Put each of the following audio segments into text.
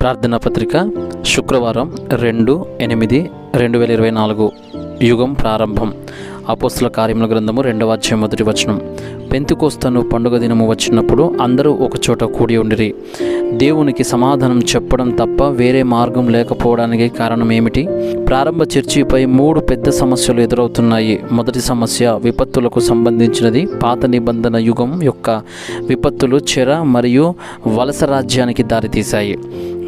ప్రార్థనా పత్రిక శుక్రవారం రెండు ఎనిమిది రెండు వేల ఇరవై నాలుగు యుగం ప్రారంభం. అపోస్తుల కార్యముల గ్రంథము రెండవ అధ్యాయం మొదటి వచనం. పెంతుకోస్తను పండుగ దినము వచ్చినప్పుడు అందరూ ఒకచోట కూడి ఉండిరి. దేవునికి సమాధానం చెప్పడం తప్ప వేరే మార్గం లేకపోవడానికి కారణం ఏమిటి ప్రారంభ చర్చిపై మూడు పెద్ద సమస్యలు ఎదురవుతున్నాయి. మొదటి సమస్య విపత్తులకు సంబంధించినది పాత నిబంధన యుగం యొక్క విపత్తులు చెర మరియు వలస రాజ్యానికి దారితీశాయి.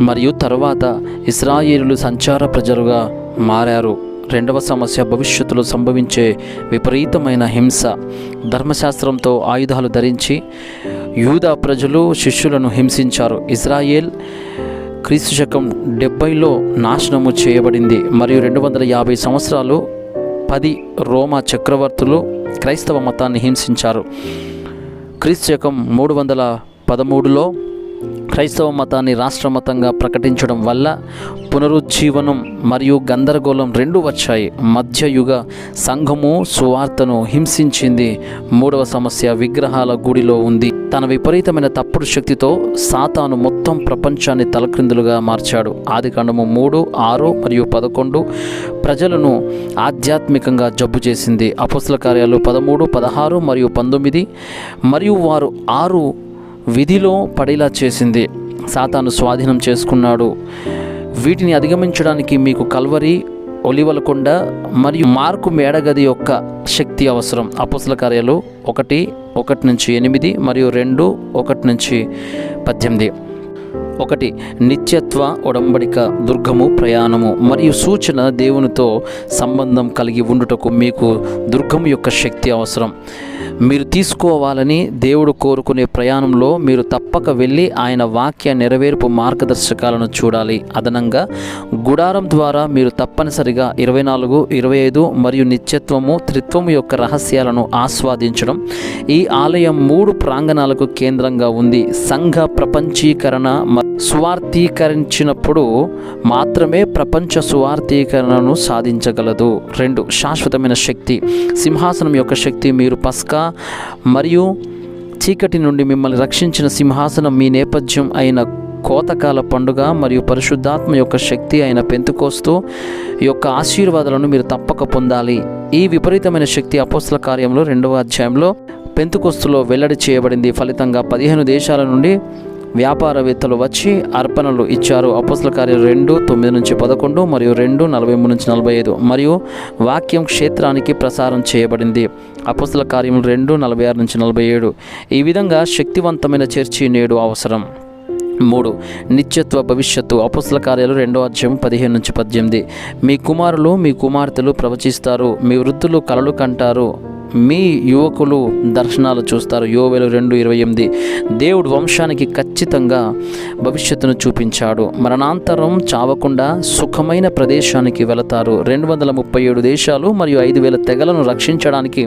మరియు తరువాత ఇస్రాయేలులు సంచార ప్రజలుగా మారారు. రెండవ సమస్య భవిష్యత్తులో సంభవించే విపరీతమైన హింస. ధర్మశాస్త్రంతో ఆయుధాలు ధరించి యూదా ప్రజలు శిష్యులను హింసించారు. ఇజ్రాయేల్ క్రీస్తు శకం డెబ్బైలో నాశనము చేయబడింది. మరియు రెండు వందల యాభై సంవత్సరాలు పది రోమా చక్రవర్తులు క్రైస్తవ మతాన్ని హింసించారు. క్రీస్తు శకం మూడు వందల పదమూడులో క్రైస్తవ మతాన్ని రాష్ట్రమతంగా ప్రకటించడం వల్ల పునరుజ్జీవనం మరియు గందరగోళం రెండు వచ్చాయి. మధ్యయుగ సంఘము సువార్తను హింసించింది. మూడవ సమస్య విగ్రహాల గుడిలో ఉంది. తన విపరీతమైన తప్పుడు శక్తితో సాతాను మొత్తం ప్రపంచాన్ని తలక్రిందులుగా మార్చాడు. ఆది కాండము మూడు ఆరు మరియు పదకొండు ప్రజలను ఆధ్యాత్మికంగా జబ్బు చేసింది. అపస్ల కార్యాలు పదమూడు పదహారు మరియు పంతొమ్మిది మరియు వారు ఆరు విధిలో పడేలా చేసింది. సాతాను స్వాధీనం చేసుకున్నాడు. వీటిని అధిగమించడానికి మీకు కల్వరి ఒలివల కొండ మరియు మార్కు మేడగది యొక్క శక్తి అవసరం. అపస్ల కార్యాలు ఒకటి ఒకటి నుంచి ఎనిమిది మరియు రెండు ఒకటి నుంచి పద్దెనిమిది. ఒకటి నిత్యత్వ ఒడంబడిక దుర్గము ప్రయాణము మరియు సూచన దేవునితో సంబంధం కలిగి ఉండుటకు మీకు దుర్గము యొక్క శక్తి అవసరం. మీరు తీసుకోవాలని దేవుడు కోరుకునే ప్రయాణంలో మీరు తప్పక వెళ్ళి ఆయన వాక్య నెరవేర్పు మార్గదర్శకాలను చూడాలి. అదనంగా గుడారం ద్వారా మీరు తప్పనిసరిగా ఇరవై నాలుగు ఇరవై ఐదు మరియు నిత్యత్వము త్రిత్వము యొక్క రహస్యాలను ఆస్వాదించడం ఈ ఆలయం మూడు ప్రాంగణాలకు కేంద్రంగా ఉంది. సంఘ ప్రపంచీకరణ స్వార్థీకరించినప్పుడు మాత్రమే ప్రపంచ స్వార్థీకరణను సాధించగలదు. రెండు శాశ్వతమైన శక్తి. సింహాసనం యొక్క శక్తి మీరు పస్కా మరియు చీకటి నుండి మిమ్మల్ని రక్షించిన సింహాసనం మీ నేపథ్యం అయిన కోతకాల పండుగ మరియు పరిశుద్ధాత్మ యొక్క శక్తి అయిన పెంతుకోస్తూ యొక్క ఆశీర్వాదాలను మీరు తప్పక పొందాలి. ఈ విపరీతమైన శక్తి అపోస్తల కార్యంలో రెండవ అధ్యాయంలో పెంతుకొస్తులో వెల్లడి చేయబడింది. ఫలితంగా పదిహేను దేశాల నుండి వ్యాపారవేత్తలు వచ్చి అర్పణలు ఇచ్చారు. అపోస్ల కార్యం రెండు తొమ్మిది నుంచి పదకొండు మరియు రెండు నలభై మూడు నుంచి నలభై ఐదు మరియు వాక్యం క్షేత్రానికి ప్రసారం చేయబడింది. అపోస్ల కార్యం రెండు నలభై ఆరు నుంచి నలభై ఏడు. ఈ విధంగా శక్తివంతమైన చర్చి నేడు అవసరం. మూడు నిత్యత్వ భవిష్యత్తు. అపుస్ల కార్యాలు రెండో అధ్యాయం పదిహేను నుంచి పద్దెనిమిది. మీ కుమారులు మీ కుమార్తెలు ప్రవచిస్తారు. మీ వృద్ధులు కలలు కంటారు. మీ యువకులు దర్శనాలు చూస్తారు. యోవేలు రెండు ఇరవై ఎనిమిది. దేవుడు వంశానికి ఖచ్చితంగా భవిష్యత్తును చూపించాడు. మరణాంతరం చావకుండా సుఖమైన ప్రదేశానికి వెళతారు. రెండు వందల ముప్పై ఏడు దేశాలు మరియు ఐదు వేల తెగలను రక్షించడానికి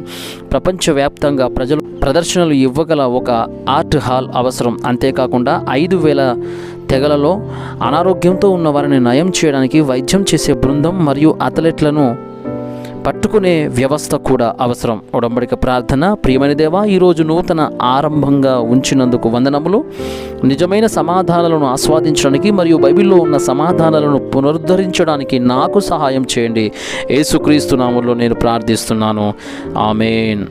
ప్రపంచవ్యాప్తంగా ప్రజలు ప్రదర్శనలు ఇవ్వగల ఒక ఆర్ట్ హాల్ అవసరం. అంతేకాకుండా ఐదు వేల తెగలలో అనారోగ్యంతో ఉన్న వారిని నయం చేయడానికి వైద్యం చేసే బృందం మరియు అథ్లెట్లను పట్టుకునే వ్యవస్థ కూడా అవసరం. ఉడంబడిక ప్రార్థన ప్రియమైన దేవా ఈరోజు నూతన ఆరంభంగా ఉంచినందుకు వందనములు. నిజమైన సమాధానాలను ఆస్వాదించడానికి మరియు బైబిల్లో ఉన్న సమాధానాలను పునరుద్ధరించడానికి నాకు సహాయం చేయండి. యేసుక్రీస్తు నామంలో నేను ప్రార్థిస్తున్నాను. ఆమెన్.